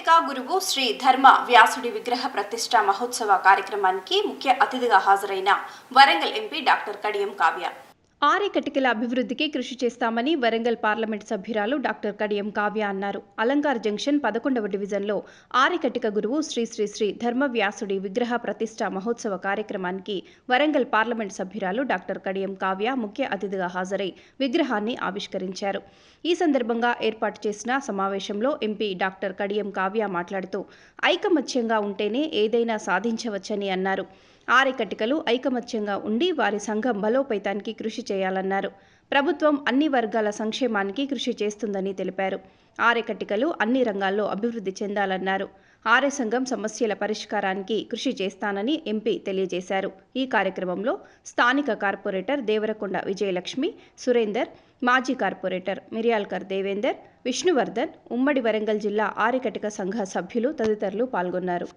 గురువు శ్రీ ధర్మ వ్యాసుడి విగ్రహ ప్రతిష్ట మహోత్సవ కార్యక్రమానికి ముఖ్య అతిథిగా హాజరైన వరంగల్ ఎంపీ డాక్టర్ కడియం కావ్య. ఆరేకటికల అభివృద్ధికి కృషి చేస్తామని వరంగల్ పార్లమెంట్ సభ్యురాలు డాక్టర్ కడియం కావ్య అన్నారు. అలంకార్ జంక్షన్ పదకొండవ డివిజన్లో ఆరేకటిక గురువు శ్రీ శ్రీ శ్రీ ధర్మవ్యాసుడి విగ్రహ ప్రతిష్ట మహోత్సవ కార్యక్రమానికి వరంగల్ పార్లమెంట్ సభ్యురాలు డాక్టర్ కడియం కావ్య ముఖ్య అతిథిగా హాజరై విగ్రహాన్ని ఆవిష్కరించారు. ఈ సందర్భంగా ఏర్పాటు చేసిన సమావేశంలో ఎంపీ డాక్టర్ కడియం కావ్య మాట్లాడుతూ ఐకమత్యంగా ఉంటేనే ఏదైనా సాధించవచ్చని అన్నారు. ఆరెకటికలు ఐకమత్యంగా ఉండి వారి సంఘం బలోపేతానికి కృషి చేయాలన్నారు. ప్రభుత్వం అన్ని వర్గాల సంక్షేమానికి కృషి చేస్తుందని తెలిపారు. ఆరెకటికలు అన్ని రంగాల్లో అభివృద్ధి చెందాలన్నారు. ఆర్య సంఘం సమస్యల పరిష్కారానికి కృషి చేస్తానని ఎంపీ తెలియజేశారు. ఈ కార్యక్రమంలో స్థానిక కార్పొరేటర్ దేవరకొండ విజయలక్ష్మి సురేందర్ మాజీ కార్పొరేటర్ మిర్యాల్కర్ దేవేందర్ విష్ణువర్ధన్ ఉమ్మడి వరంగల్ జిల్లా ఆరికటిక సంఘ సభ్యులు తదితరులు పాల్గొన్నారు.